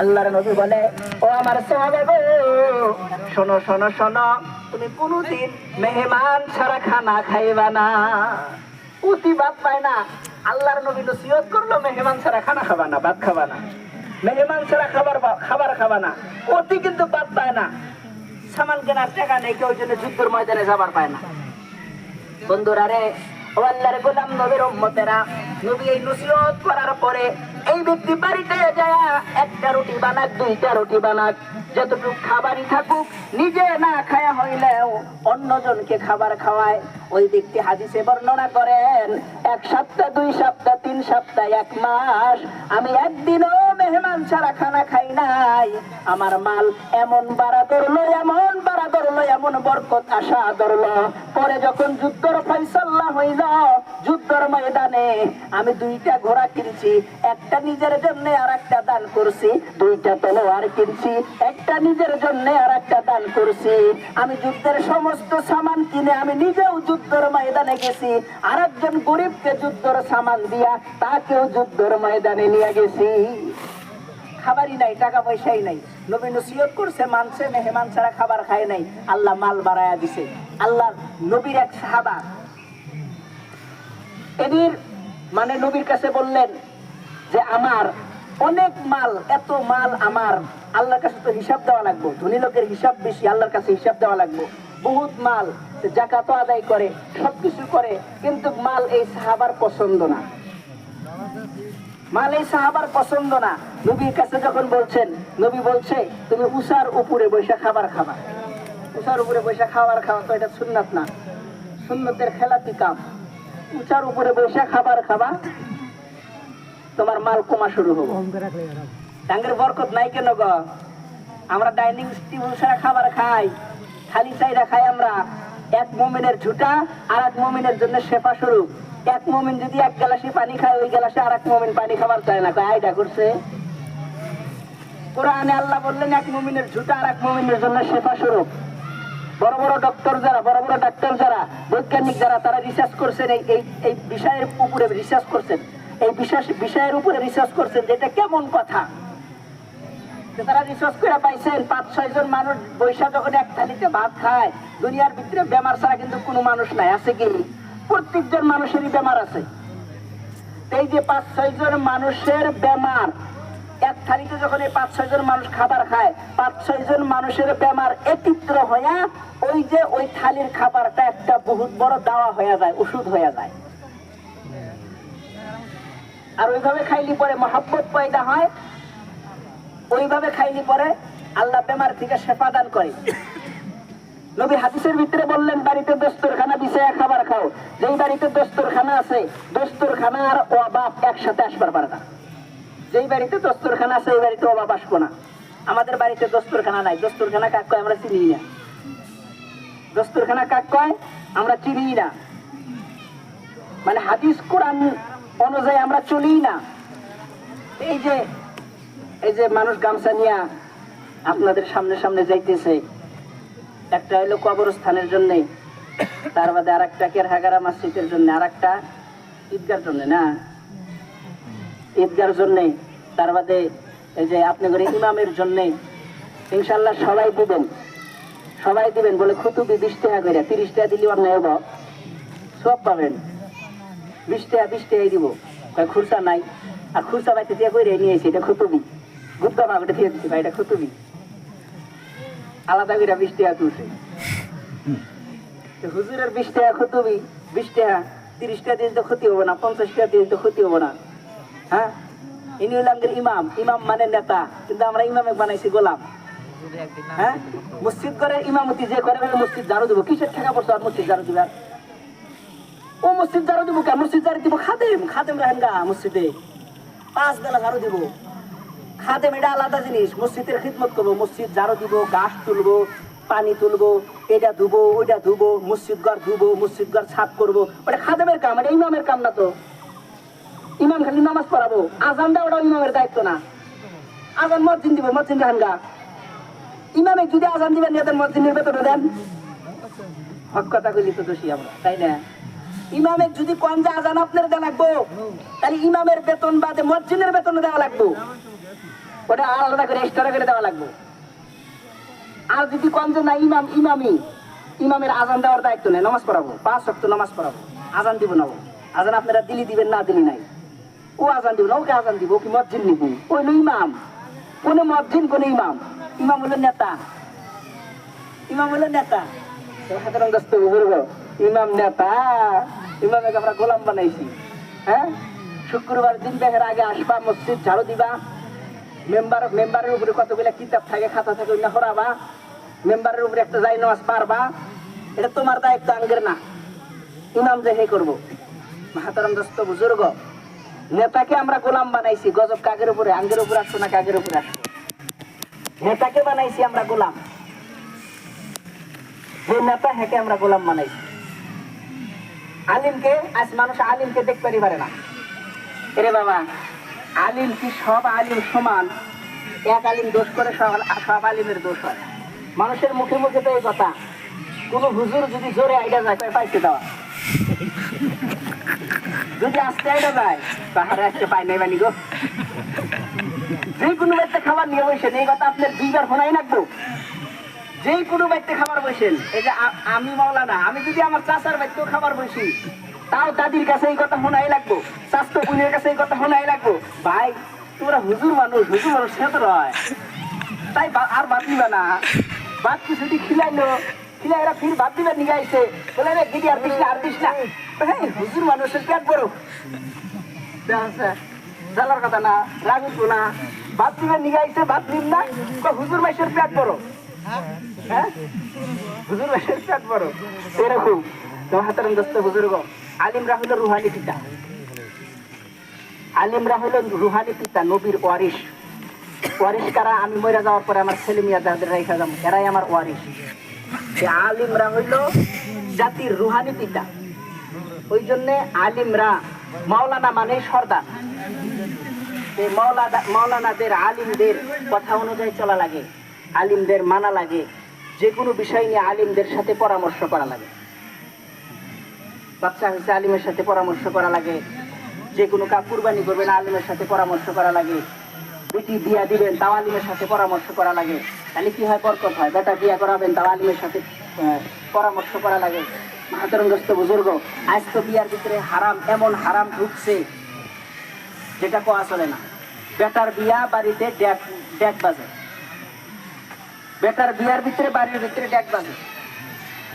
আল্লাহর নবী বলে, ও আমার সাহাবা গো, শোনো শোনো শোনো, তুমি কোনোদিন মেহমান ছাড়া খানা খাইবা না। অতি বাদ পায় না। আল্লাহর নবী নসিহত করল, মেহমান ছাড়া খানা খাবা না, ভাত খাবা না। মেহমান ছাড়া খাবার খাবার খাবা না। অতি কিন্তু বাদ পায় না। সামান কেনার টাকা নেই, কেউ জন্য যুদ্ধের ময়দানে যাবার পায় না। বন্ধুরা রে, ও আল্লাহর গোলাম নবীর উম্মতেরা, নবী এই নসিহত করার পরে এই ব্যক্তি বাড়িতে যায় একটা রুটি বানাক দুইটা রুটি বানাক। যতটুকু খাবারই থাকুক, নিজে না খায়া হইলেও অন্যজনকে খাবার খাওয়ায়। ওই ব্যক্তি হাদিসে বর্ণনা করেন, এক সপ্তাহ, দুই সপ্তাহ, তিন সপ্তাহ, এক মাস, আমি একদিনও মেহমান ছাড়া খানা খাই নাই। আমার মাল এমন বাড়া ধরলো, এমন বাড়া ধরলো, এমন বরকত আশা ধরলো। পরে যখন যুদ্ধর ফয়সাল্লা হইল, যুদ্ধর ময়দানে আমি দুইটা ঘোড়া কিনছি, একটা নিজের জন্য আর একটা দান করছি, দুইটা তলোয়ার কিনছি একটা নিজের জন্য আর একটা দান করছি। আমি যুদ্ধের সমস্ত সামান কিনে আমি নিজেও যুদ্ধর ময়দানে গেছি। আর একজন গরিবকে যুদ্ধর সামান দিয়া তাকেও যুদ্ধর ময়দানে নিয়ে গেছি। খাবারই নাই, টাকা পয়সাই নাই। নবী নসিহত করছে, মানছে, মেহমান ছাড়া খাবার খায় নাই। আল্লাহ মাল বাড়ায়া দিছে। আল্লাহ নবীর এক সাহাবা। এদের মানে নবীর কাছে বললেন যে, আমার অনেক মাল, এত মাল আমার। আল্লাহর কাছে তো হিসাব দেওয়া লাগবো। ধনী লোকের হিসাব বেশি, আল্লাহর কাছে হিসাব দেওয়া লাগবো। বহুত মাল জাকাত আদায় করে, সবকিছু করে, কিন্তু মাল এই সাহাবার পছন্দ না। মাল এই সাহাবার পছন্দ না। নবীর কাছে যখন বলছেন, নবী বলছে, তুমি উষার উপরে বসে খাবার খাবা। উষার উপরে বসে খাবার খাওয়া তো এটা সুন্নাত না। সুন্নতের খেলাপি কাম। উঁচার উপরে বসে খাবার খাবা তোমার মাল কমা শুরু হব। ডাঙ্গের বরকত নাই কেন গো? আমরা ডাইনিং টেবিল ছাড়া খাবার খাই খালি চাইরা খাই আমরা। এক মোমিনের ঝুটা আর এক মোমিনের জন্য শেফা স্বরূপ। এক মোমিন যদি এক গ্লাসে পানি খায় ওই গ্লাসে আর এক মোমিন পানি খাবার চায় না। কয় আইডা করছে? কোরআনে আল্লাহ বললেন এক মুমিনের ঝুটা আর এক মুমিনের জন্য শেফা শুরু বড় বড় ডক্টর যারা বড় বড় ডাক্তার যারা বৈজ্ঞানিক যারা তারা রিসার্চ করছেন এই এই এই বিষয়ের উপরে রিসার্চ করছেন। এই বিশেষ বিষয়ের উপরে রিসার্চ করছেন যে এটা কেমন কথা। তারা রিসার্চ করে পাইছেন, পাঁচ, ছয় জন মানুষ বৈশাখ যখন এক থালিতে ভাত খায়, দুনিয়ার ভিতরে বেমার ছাড়া কিন্তু কোনো মানুষ নাই, আছে কি? প্রত্যেকজন মানুষেরই বেমার আছে। এই যে পাঁচ, ছয় জন মানুষের বেমার, এক থালিতে যখন এই পাঁচ, ছয় জন মানুষ খাবার খায়, পাঁচ, ছয় জন মানুষের বেমার একত্র হইয়া ওই যে ওই থালির খাবারটা একটা বহুত বড় দাওয়া হয়ে যায়, ওষুধ হয়ে যায়। আর ওইভাবে খাইলি পরে মহাব্বত পয়দা হয়, ওইভাবে খাইলি পরে আল্লাহ বেমার থেকে শেফা দান করে। নবী হাদিসের ভিতরে বললেন, বাড়িতে দস্তরখানা বিছায়া খাবার খাও। যেই বাড়িতে দস্তরখানা আছে, দস্তরখানা আর অবাব একসাথে আসবার পারে না। যেই বাড়িতে দস্তরখানা আছে এই বাড়িতে অভাব আসব না। আমাদের বাড়িতে দস্তরখানা নাই। দস্তরখানা কাক কয়, আমরা চিনি না। দস্তরখানা কাক কয়, আমরা চিনি না। মানে হাদিস, কোরআন অনুযায়ী আমরা চলি না। এই যে এই যে মানুষ গামছা নিয়ে আপনাদের সামনে সামনে যাইতেছে, একটা হলো কবরস্থানের জন্য, তার বাদে আর একটা কেরহাগারা মসজিদের জন্য আর একটা ঈদগার জন্য না? ঈদগার জন্যে, তার বাদে এই যে আপনি করে ইমামের জন্যে ইনশাল্লাহ সবাই দিবেন সবাই দিবেন বলে খুতুবি বিশ টাকা করে তিরিশ টাকা দিলে অন্যায় হব সব পাবেন। বিশ টাকা বিশ দিব। কয় খুরসা নাই। আর খুরসা বাইতে দিয়ে করে নিয়ে এসে এটা খুতুবি। গুপ্তা ভাগটা দিয়ে দিচ্ছি ভাই এটা খুতুবি। আলাদা করে বিশ টাকা তুলছে। হুজুরের বিশ টাকা খুতুবি। বিশ টাকা তিরিশ তো ক্ষতি হব না পঞ্চাশ টাকা দিয়ে তো ক্ষতি হব না। হ্যাঁ ইনি হলো আমাদের ইমাম। ইমাম মানে নেতা। কিন্তু আমরা ইমামে বানাইছি গোলাম। হ্যাঁ মসজিদ করে ইমামতি যে করে মসজিদ ঝাড়ু দেবো। কিসের টাকা পড়ছে আর মসজিদ ঝাড়ু দিবে? আর? ও মসজিদ ঝাড়ু দিব কেন মসজিদ ঝাড়ু দিব। খাদেম খাদেম রাহেন গা মসজিদে। পাঁচ বেলা ঝাড়ু দিব। খাদেম এটা আলাদা জিনিস। মসজিদের খিদমত করব। মসজিদ ঝাড়ু দিব গাছ তুলবো, পানি তুলবো, এটা ধুবো, ওইটা ধুবো, মসজিদ ঘর ধুবো, মসজিদ ঘর সাফ করব। ওটা খাদেমের কাম, এটা ইমামের কাম না তো। ইমাম খালি নামাজ পড়াবো। আজান ওটা ইমামের দায়িত্ব না। আজান মসজিদ দিব, মসজিদ রাহানগা ইমামে যদি আজান দিবেন মসজিদের বেতন দেন। হক কথা কইলি তো দোষী আমরা, তাই না? ইমামের যদি যে আজান আপনার দেওয়া লাগবো, তাহলে ইমামের বেতন বাদে মসজিদের বেতন দেওয়া লাগবো। ওটা আলাদা করে এক্সট্রা করে দেওয়া লাগবে। আর যদি কম যে না, ইমাম ইমামি ইমামের আজান দেওয়ার দায়িত্ব নেই নামাজ পড়াবো। পাঁচ শক্ত নামাজ পড়াবো, আজান দিব না আজান আপনারা দিলি দিবেন, না দিলি নাই। ও আজান দিব না, ওকে আজান দিব কি মসজিদ নিব। ও হলো ইমাম, কোন মসজিদ, কোন ইমাম। ইমাম হলো নেতা। ইমাম হলো নেতা। সাধারণ দোস্ত বুজুর্গ ইমাম নেতা ইমামকে আমরা গোলাম বানাইছি হ্যাঁ? শুক্রবার দিন দেখের আগে আসবা, মসজিদ ঝাড়ু দিবা, মেম্বার, মেম্বারের উপরে কতগুলা কিতাব থাকে, খাতা থাকে ওইটা হরাবা মেম্বারের উপরে একটা যাই নামাজ পারবা, এটা তোমার দায়িত্ব, আঙ্গের না। ইমাম যে হে করব? মাহাতারাম দোস্ত, বুজুর্গ, নেতাকে আমরা গোলাম বানাইছি, গজব কাগের উপরে, আঙ্গের উপরে আসব না কাগের উপরে আসব নেতাকে বানাইছি আমরা গোলাম। যে নেতা, হেকে আমরা গোলাম বানাইছি। আলিমকে, আজ মানুষ আলিমকে দেখতে পারে না। এরে বাবা, আলিম কি সব আলিম সমান? এক আলিম দোষ করে সব সব আলিমের দোষ হয়। মানুষের মুখে মুখে তো এই কথা, কোন হুজুর যদি জোরে আইডা যায় পাইতে দেওয়া? যদি আস্তে আইডা যায় তাহারে আজকে পাই নাই বানি গো। যে কোনো ব্যক্তি খাবার নিয়ে বসেন এই কথা আপনার দুইবার ফোনাই রাখব যে কোনো ব্যক্তি খাবার বসেন। এই যে আমি মাওলানা, আমি যদি আমার চাচার ব্যক্তিও খাবার বসি, তাও দাদির কাছে এই কথা শোনাই লাগবো, স্বাস্থ্য বোনের কাছে এই কথা শোনাই লাগবো। ভাই তোমরা হুজুর মানুষ হুজুর মানুষ সে তো নয়। তাই আর ভাত দিবে না। ভাত কিছু খিলাইলো খিলাই এরা ফির ভাত দিবে নিয়ে আইছে। বলে, রে দিদি আর দিস না, আর দিস না। হ্যাঁ হুজুর মানুষের পেট বড়? জানার কথা না রাগুত না। ভাত দিবে নিয়ে আইছে ভাত দিন না। হুজুর মাইসের পেট বড়? হুজুর বড় আলিমরা রুহানি পিতা রুহানি পিতা, নবীর ওয়ারিস ওয়ারিস কারা? আমি মরে যাওয়ার পরে আমার ছেলে মেয়ে যাদের রেখা যাব এরাই আমার ওয়ারিস সে আলিমরা হইল জাতির রুহানি পিতা, ওই জন্যে আলিমরা মাওলানা মানে সর্দার। মাওলানাদের আলিমদের কথা অনুযায়ী চলা লাগে। আলিমদের মানা লাগে যে কোনো বিষয় নিয়ে আলিমদের সাথে পরামর্শ করা লাগে। বাচ্চা হয়েছে আলিমের সাথে পরামর্শ করা লাগে যে কোনো কাপ কুরবানি করবেন, আলিমের সাথে পরামর্শ করা লাগে। বেটি বিয়া দিবেন, তাও আলিমের সাথে পরামর্শ করা লাগে। তাহলে কি হয়? বরকত হয়। বেটা বিয়া করাবেন, তাও আলিমের সাথে পরামর্শ করা লাগে। মাহাতরঙ্গস্ত বুজুর্গ, আজ তো বিয়ার ভিতরে হারাম, এমন হারাম ঢুকছে, যেটা কোয়া চলে না। বেটার বিয়া বাড়িতে ড্যাক ড্যাক বাজে বেটার বিয়ার ভিতরে, বাড়ির ভিতরে বাজে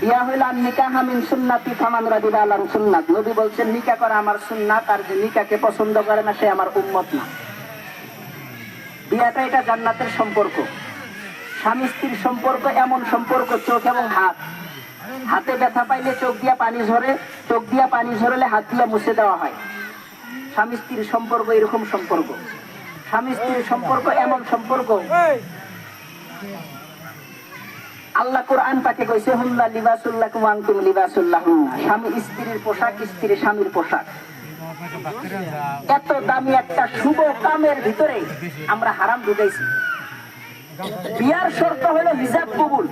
বিয়া হইলাম নিকাহ মিন সুন্নাতি ফামান রাদিবা আলাম সুন্নাত। নবী বলছেন, নিকা করা আমার সুন্নাত, আর যে নিকাকে পছন্দ করে না, সে আমার উম্মত না। বিয়াটা এটা জান্নাতের সম্পর্ক। স্বামী স্ত্রীর সম্পর্ক এমন সম্পর্ক, চোখ এবং হাত। হাতে ব্যথা পাইলে চোখ দিয়া পানি ঝরে, চোখ দিয়া পানি ঝরলে হাত দিয়া মুছে দেওয়া হয়। স্বামী স্ত্রীর সম্পর্ক এরকম সম্পর্ক। স্বামী স্ত্রীর সম্পর্ক এমন সম্পর্ক আল্লাহ কোরআন পাকে কইছে, হুল্লা লিবাসুল্লাহ কুমান্তুম লিবাসুল্লাহ। স্বামী স্ত্রীর পোশাক স্ত্রী স্বামীর পোশাক। এত দামি একটা শুভ কামের ভিতরে আমরা হারাম ঢুকাইছি বিয়ার শর্ত হইল হিজাব কবুল।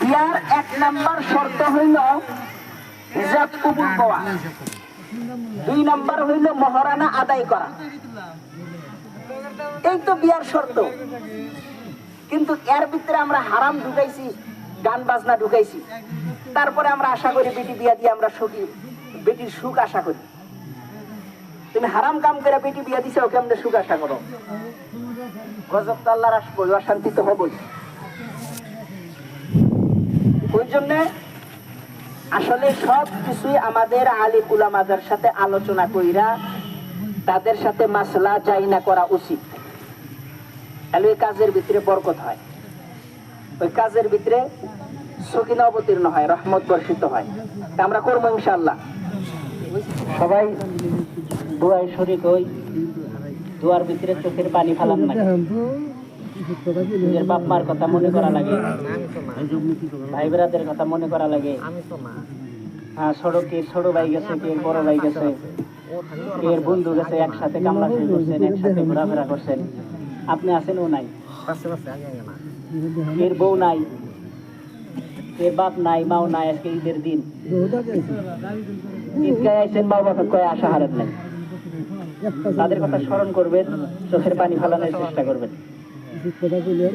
বিয়ার এক নাম্বার শর্ত হইল হিজাব কবুল পাওয়া দুই নাম্বার হইল মহারানা আদায় করা। এই তো বিয়ার শর্ত। কিন্তু এর ভিতরে আমরা হারাম ঢুকাইছি, গান বাজনা ঢুকাইছি। তারপরে আমরা আশা করি বেটি বিয়া দিয়ে আমরা সুখী, বেটির সুখ আশা করি। তুমি হারাম কাম করে বেটি বিয়া দিছে ওকে আমরা সুখ আশা করো? গজব তো আল্লাহর আসব অশান্তি তো হবই। ওই জন্য আসলে সব কিছুই আমাদের আলিম উলামাদের সাথে আলোচনা কইরা তাদের সাথে মাসলা যাই না করা উচিত। তাহলে ওই কাজের ভিতরে বরকত হয়। ওই কাজের ভিতরে সকিনা অবতীর্ণ হয়, রহমত বর্ষিত হয়। আমরা করব ইনশাল্লাহ সবাই দোয়ায় শরীর হই, দোয়ার ভিতরে চোখের পানি ফালান না নিজের বাপ মার কথা মনে করা লাগে। ভাই বেড়াদের কথা মনে করা লাগে। হ্যাঁ সড়কে ছোট ভাই গেছে কে, বড় ভাই গেছে? এর বন্ধু গেছে, একসাথে কামলা শুরু করছেন, একসাথে ঘোরাফেরা করছেন। আপনি আছেন ও নাই এর বউ নাই। এর বাপ নাই মাও নাই আজকে ঈদের দিন। ঈদগায় আইছেন মা বাবা কয়ে আশা হারেন নাই। তাদের কথা স্মরণ করবেন চোখের পানি ফেলানোর চেষ্টা করবেন। কথা বলি আর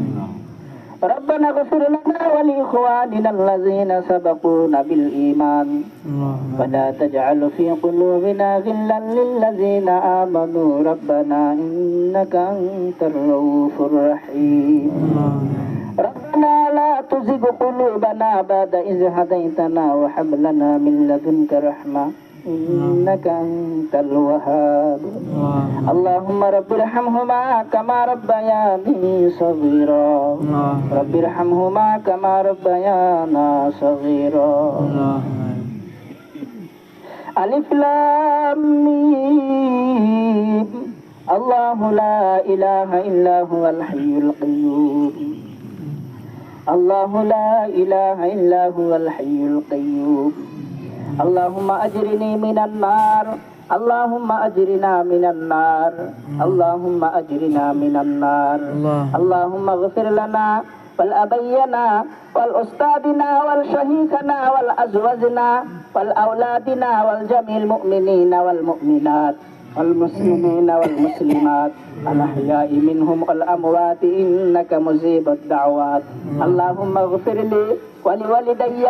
ربنا اغفر لنا ولإخواننا الذين سبقونا بالإيمان. ولا تجعل في قلوبنا غلا للذين آمنوا. ربنا إنك أنت الرؤوف الرحيم. ربنا لا تزغ قلوبنا بعد إذ هديتنا وهب لنا من لدنك رحمة. إنك أنت الوهاب اللهم رب ارحمهما كما ربياني صغيرا رب ارحمهما كما ربيانا صغيرا ألف لام ميم الله لا إله إلا هو الحي القيوم الله لا إله إلا هو الحي القيوم اللهم أجرني من النار. اللهم أجرنا من النار. اللهم أجرنا من النار. اللهم اغفر لنا والأبينا والأستاذنا والشهيخنا والأزواجنا والأولادنا والجميع المؤمنين والمؤمنات. والمسلمين والمسلمات الأحياء منهم والأموات إنك مجيب الدعوات. اللهم اغفر لي ولوالدي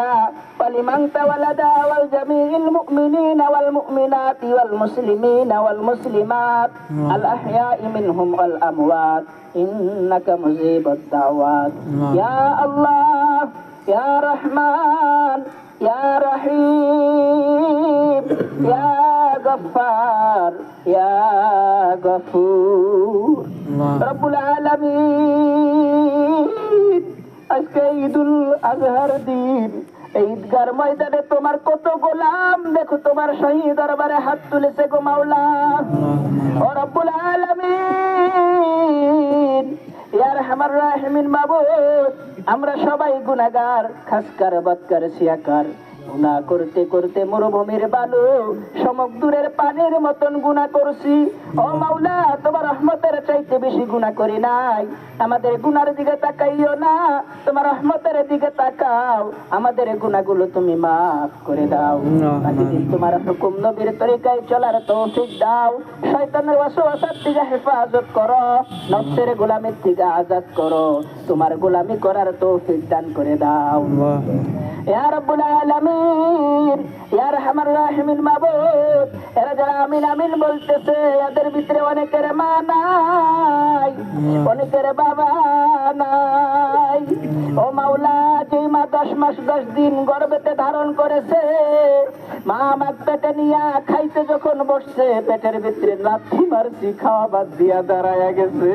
ولمن تولد والجميع المؤمنين والمؤمنات والمسلمين والمسلمات. الأحياء منهم والأموات إنك مجيب الدعوات. يا الله يا رحمن يا رحيم يا গফার গফু রবুল রব্বুল আলামিন আজকে ঈদুল আজহার দিন। ঈদগার ময়দানে তোমার কত গোলাম দেখো তোমার শহীদ দরবারে হাত তুলেছে গো মাওলা। ও রব্বুল আলমিন ইয়ার হামার রাহমিন মাবুদ আমরা সবাই গুনাগার খাসকার বদকার সিয়াকার গুনাহ করতে করতে মরুভূমির বালু সমুদ্রের পানির মতন গুনাহ করছি। ও মাওলা, তোমার রহমতের চাইতে বেশি গুনাহ করি নাই। আমাদের গুনার দিকে তাকাইও না, তোমার রহমতের দিকে তাকাও। আমাদের গুনাহগুলো তুমি মাফ করে দাও। তোমার হুকুম নবীর তরিকায় চলার তৌফিক দাও। শয়তানের ওয়াসওয়াসার থেকে হেফাজত করো। নফসের গোলামের থেকে আজাদ করো। তোমার গোলামি করার তৌফিক দান করে দাও। ইয়া রাব্বুল আলামিন ইয়া আরহামার রাহিমিন মাবুদ। এরা যারা আমিন আমিন বলতেছে এদের ভিতরে অনেকের মা নাই অনেকের বাবা নাই। ও মাওলা যেই মা দশ মাস দশ দিন গর্ভেতে ধারণ করেছে মা আমার পেটে নিয়া খাইতে যখন বসছে পেটের ভিতরে লাথি মারছি খাওয়া বাদ দিয়া দাঁড়ায় গেছে।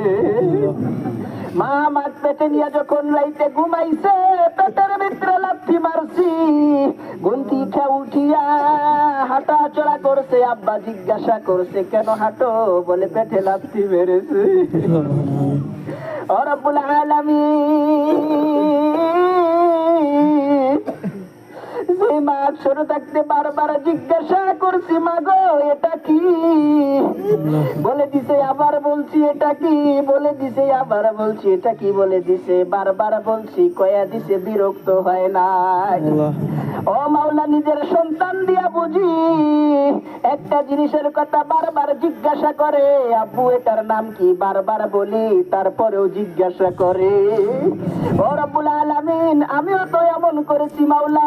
মা আমার পেটে নিয়ে যখন লাইতে ঘুমাইছে পেটের ভিতরে লাফি মারছি। গুন্তি খেয়ে উঠিয়া হাঁটা চলা করছে আব্বা জিজ্ঞাসা করছে কেন হাঁটো? বলে পেটে লাফি মেরেছে। ও রব্বুল আলামিন। যে মা ছোট থাকতে বারবার জিজ্ঞাসা করছি মা গো এটা কি? বলে দিছে আবার বলছি এটা কি? বলে দিছে আবার বলছি এটা কি? বলে দিছে বারবার বলছি কয়া দিছে বিরক্ত হয় নাই। ও মাওলা নিজের সন্তান দিয়া বুঝি একটা জিনিসের কথা বারবার জিজ্ঞাসা করে আব্বু এটার নাম কি? বারবার বলি তারপরেও জিজ্ঞাসা করে। ও রব্বুল আলামিন আমিও তো এমন করেছি মাওলা।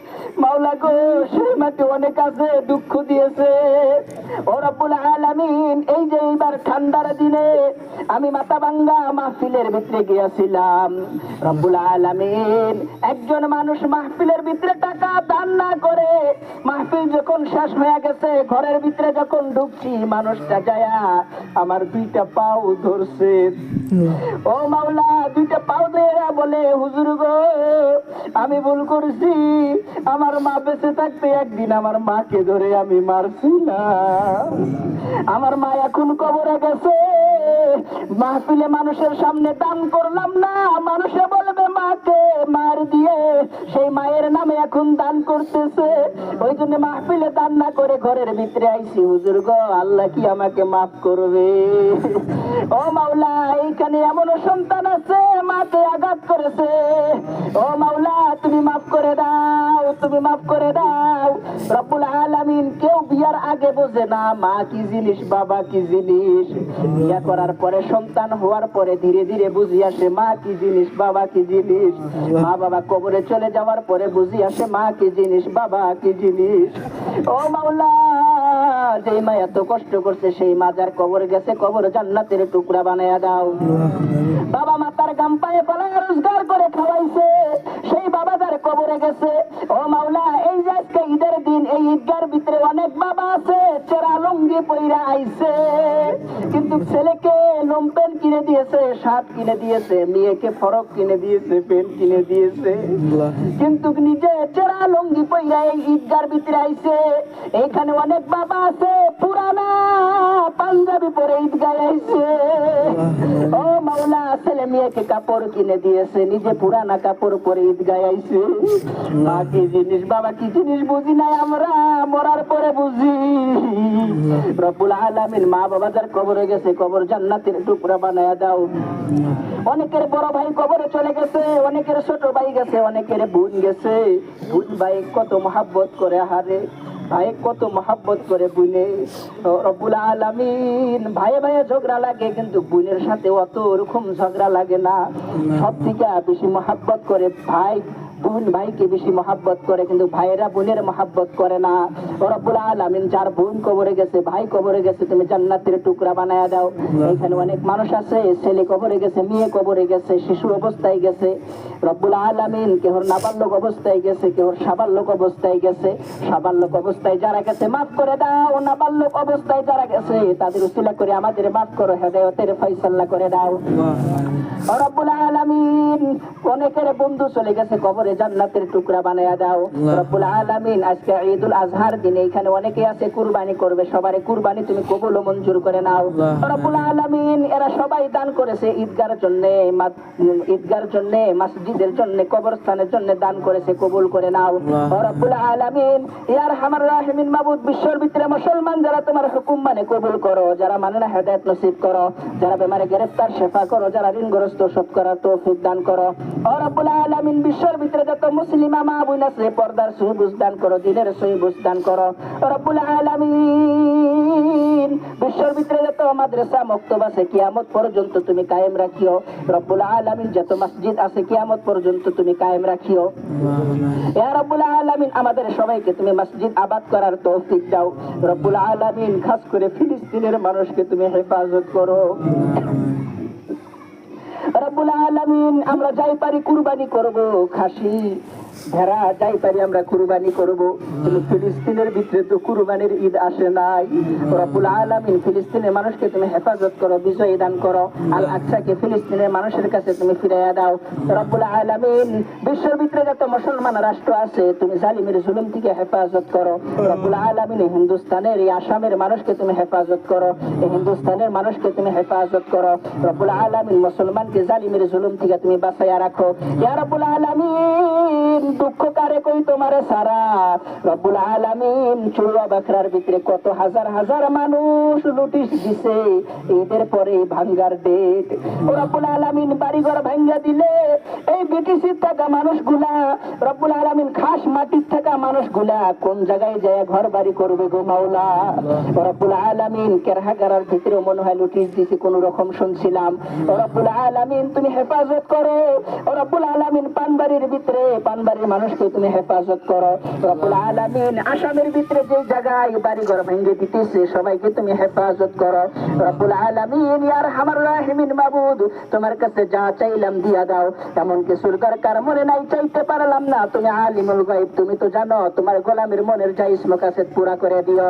মাওলা গো অনেক আছে, দুঃখ দিয়েছে। আলামিন, এই যে এইবার ঠান্ডার দিনে আমি মাহফিলের ভিতরে গিয়েছিলাম। রব্বুল আলামিন, একজন মানুষ মাহফিলের ভিতরে টাকা দান না করে মাহফিল যখন শেষ হয়ে গেছে, ঘরের ভিতরে যখন ঢুকছি, মানুষটা যায়া আমার দুইটা পাও ধরছে। ও মাওলা, দুইটা পাও দেয়া বলে, হুজুর গো, আমি ভুল করছি, আমার মা বেঁচে থাকতে একদিন আমার মাকে ধরে আমি মারছি না আমার মা এখন কবরে গেছে। মাহফিলে মানুষের সামনে দান করলাম না। মানুষে বলবে, মাকে মার দিয়ে সেই মায়ের নামে এখন দান করতেছে। ওই জন্য মাহফিলে দান না করে ঘরের ভিতরে আইছি। হুজুর গো, আল্লাহ কি আমাকে মাফ করবে? ও মাওলা, এইখানে এমনও সন্তান আছে, মাকে আঘাত করেছে। ও মাওলা, তুমি মাফ করে দাও। তুমি মাফ করে দাও। রব্বুল আলামিন কেউ বিয়ার আগে বোঝে না, মা কি জিনিস, বাবা কি জিনিস। বিয়া করার পরে সন্তান হওয়ার পরে ধীরে ধীরে বুঝি আসে মা কি জিনিস, বাবা কি জিনিস। মা বাবা কবরে চলে যাওয়ার পরে বুঝি আসে মা কি জিনিস, বাবা কি জিনিস। ও মাওলা, যেই মা এত কষ্ট করছে, সেই মা যার কবর গেছে, কবর জান্নাতের টুকরা বানায়া দাও। বাবা মাতার গাম পায়ে পালায় রোজগার করে খাওয়াইছে, সেই বাবা যার কবরে গেছে কিনে দিয়েছে মেয়েকে ফরক কিনে দিয়েছে পেন কিনে দিয়েছে। কিন্তু নিজে চেরা লুঙ্গি পইরা এই ঈদগার ভিতরে আইছে। এখানে অনেক বাবা আছে পুরানা। পাঞ্জাবি পরে ঈদগায় আইছে ও মাওলা ছেলে মেয়েকে কাপড় কিনে দিয়েছে নিজে পুরানা কাপড় পরে ঈদগায় আইছে মা কি জিনিস বাবা কি জিনিস বুঝি নাই আমরা মরার পরে বুঝি রব্বুল আলামিন মা বাবা যার কবরে গেছে কবর জান্নাতের টুকরা বানায়া দাও অনেকের বড় ভাই কবরে চলে গেছে অনেকের ছোট ভাই গেছে অনেকের বোন গেছে। বোন ভাই কত মহাব্বত করে হারে। ভাই কত মহাব্বত করে বুনে। রব্বুল আলামিন ভাইয়ে ভাইয়ে ঝগড়া লাগে কিন্তু বোনের সাথে অত ওরকম ঝগড়া লাগে না। সব থেকে বেশি মহাব্বত করে ভাই বোন ভাইকে বেশি মহাব্বত করে কিন্তু ভাইয়েরা বোনের মহাব্বত করে না। রব্বুল আলামিন যার বোন কবরে গেছে ভাই কবরে গেছে তুমি জান্নাতের টুকরা বানায়া দাও। এখানে অনেক মানুষ আছে ছেলে কবরে গেছে মেয়ে কবরে গেছে শিশু অবস্থায় গেছে। রব্বুল আলামিন কেহর নাবালক অবস্থায় গেছে কেহর সাবাল্যক অবস্থায় গেছে। সাবাল্যক অবস্থায় যারা গেছে মাফ করে দাও নাবালক অবস্থায় যারা গেছে তাদের উসিলা করে আমাদের মাফ করো হেদায়তের ফয়সাল্লা করে দাও। রব্বুল আলামিন। অনেকের বন্ধু চলে গেছে কবরে জান্নাতের টুকরা বানায়া দাও। রব্বুল আলামিন আজকে ঈদুল আজহার দিনে এখানে অনেকে আছে কুরবানি করবে সবারে কুরবানি তুমি কবুল ও মঞ্জুর করে নাও। রব্বুল আলামিন এরা সবাই দান করেছে ঈদগার জন্য ঈদগার জন্য মসজিদের জন্য কবরস্থানের জন্য দান করেছে কবুল করে নাও। রব্বুল আলামিন ইয়ার হামার রাহিমিন মাবুদ বিশ্বর ভিতরে মুসলমান যারা তোমার হুকুম মানে কবুল করো যারা মানে না হেদায়েত নসিব করো যারা বেমারে গ্রেফতার শেফা করো যারা ঋণগ্রস্ত শোধ করার তৌফিক দান করো। রব্বুল আলামিন বিশ্বের ভিতরে যত মুসলিমা মা বোন আছে পর্দার সহিবুজ দান করো দিনের সহিবুজ দান করো। রব্বুল আলামিন বিশ্বের ভিতরে যত মাদ্রাসা মক্তব আছে কিয়ামত পর্যন্ত তুমি কায়েম রাখিও। রব্বুল আলামিন যত মসজিদ আছে কিয়ামত পর্যন্ত তুমি কায়েম রাখিও। ইয়া রব্বুল আলামিন আমাদের সবাইকে তুমি মসজিদ আবাদ করার তৌফিক দাও। রব্বুল আলামিন খাস করে ফিলিস্তিনের মানুষকে তুমি হেফাজত করো। রব্বুল আলামিন আমরা যাই পারি কুরবানি করব খাসি। ভেড়া যাই পারি আমরা কুরবানি করব। কিন্তু ফিলিস্তিনের ভিতরে তো কুরবানির ঈদ আসে নাই। রব্বুল আলামিন ফিলিস্তিনের মানুষকে তুমি হেফাজত করো বিজয় দান করো। আল আকসাকে ফিলিস্তিনের মানুষের কাছে তুমি ফিরাইয়া দাও। রব্বুল আলামিন বিশ্বের ভিতরে যত মুসলমান রাষ্ট্র আছে তুমি জালিমের জুলুম থেকে হেফাজত করো। রব্বুল আলামিন হিন্দুস্তানের এই আসামের মানুষকে তুমি হেফাজত করো। এই হিন্দুস্তানের মানুষকে তুমি হেফাজত করো। রব্বুল আলামিন মুসলমানকে জালিমের জুলুম থেকে তুমি বাঁচাইয়া রাখো। ইয়া রব্বুল আলামিন! দুঃখ কারে কই তোমারে সারা? রব্বুল আলামিন চুলা বাখরার ভিতরে কত হাজার হাজার মানুষ লুটিস দিছে। ঈদের পরে ভাঙ্গার ডেট। রব্বুল আলামিন বাড়িঘর ভাঙ্গা দিলে এই ব্রিটিশের থাকা মানুষগুলা, রব্বুল আলামিন খাস মাটির থাকা মানুষগুলা কোন জায়গায় যায় ঘর বাড়ি করবে গো মাওলা? রব্বুল আলামিন কেরহাগারার ভিতরে মনে হয় লুটিস দিছি, কোন রকম শুনছিলাম। রব্বুল আলামিন তুমি হেফাজত করো। রব্বুল আলামিন পানবাড়ির ভিতরে পানবাড়ি বাড়ির মানুষকে তুমি হেফাজত করো। রব্বুল আলামিন আসামের ভিতরে যে জায়গায় বাড়ি ঘর ভেঙে দিতেছে সবাইকে তুমি হেফাজত করো। রব্বুল আলামিন ইয়ার হামার রাহিমিন মাবুদ তোমার কাছে যা চাইলাম দিয়া দাও। এমন কিছুর দরকার মনে নাই চাইতে পারলাম না। তুমি আলিমুল গাইব তুমি তো জানো তোমার গোলামের মনের যা পুরা করে দিও।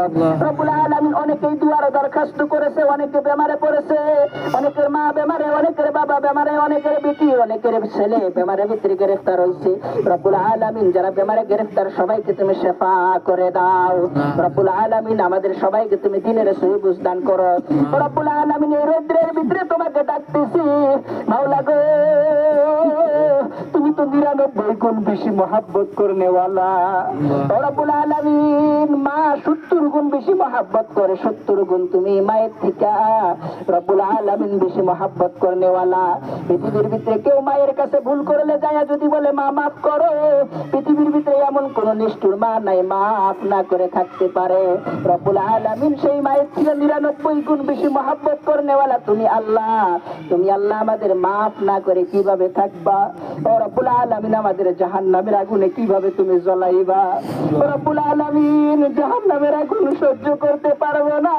আলামিন অনেকেই দুয়ারে দরখাস্ত করেছে অনেকে বেমারে পড়েছে অনেকের মা বেমারে অনেকের বাবা বেমারে অনেকের বেটি অনেকের ছেলে বেমারে ভিতরে গ্রেফতার হয়েছে। রব্বুল আলামিন যারা বেমারে গ্রেফতার সবাইকে তুমি শেফা করে দাও। রব্বুল আলামিন আমাদের সবাইকে তুমি দিনের সহি বুঝদান করো। রব্বুল আলামিন এই রৌদ্রের ভিতরে তোমাকে ডাকতেছি। মাওলা গো তো নিরানব্বই গুণ বেশি মহাব্বত করনেওয়ালা রব্বুল আলামিন মা সত্তর গুণ বেশি মহাব্বত করে সত্তর গুণ তুমি মায়ের থেকে। রব্বুল আলামিন বেশি মহাব্বত করনেওয়ালা পৃথিবীর ভিতরে কেউ মায়ের কাছে ভুল করলে যায় যদি বলে মা মাফ করো। পৃথিবীর ভিতরে এমন কোন নিষ্ঠুর মা নাই মাফ না করে থাকতে পারে। রব্বুল আলামিন সেই মায়ের থেকে নিরানব্বই গুণ বেশি মহাব্বত করনেওয়ালা তুমি আল্লাহ তুমি আল্লাহ আমাদের মাফ না করে কীভাবে থাকবা? ও রব্বুল আলামিন আমাদের জাহান্নামের আগুনে কীভাবে তুমি জ্বলাইবা? রব্বুল আলামিন জাহান্নামের আগুন সহ্য করতে পারব না।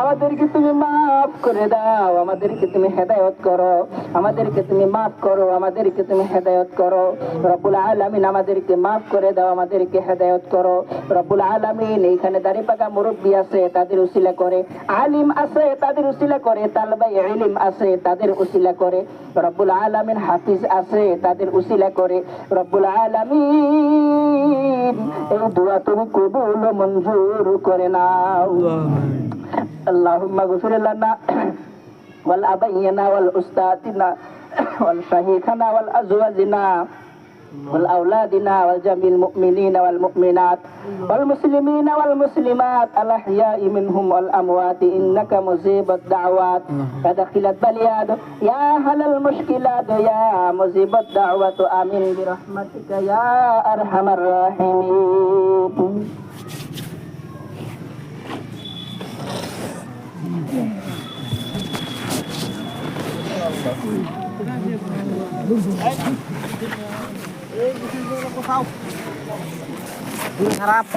আমাদেরকে তুমি মাফ করে দাও আমাদেরকে তুমি হেদায়ত করো আমাদেরকে তুমি মাফ করো আমাদেরকে তুমি হেদায়ত করো। রব্বুল আলামিন আমাদেরকে মাফ করে দাও আমাদেরকে হেদায়ত করো। রব্বুল আলামিন এইখানে দাড়ি পাকা মুরব্বী আছে তাদের উসিলা করে। আলিম আছে তাদের উসিলা করে। তালবাই ইলম আছে তাদের উসিলা করে। রব্বুল আলামিন হাফিজ আছে তাদের উসিলা করে রব্বুল আলামিন এই দোয়া তুমি কবুল ও মঞ্জুর করে নাও اللهم اغفر لنا والأبينا والأستاذنا والشيخنا والأزواجنا والأولادنا والجميع المؤمنين والمؤمنات والمسلمين والمسلمات الأحياء منهم والأموات إنك مجيب الدعوات. فدخلت بلياد يا أهل المشكلات يا مجيب الدعوة آمين برحمتك يا أرحم الراحمين. খারাপ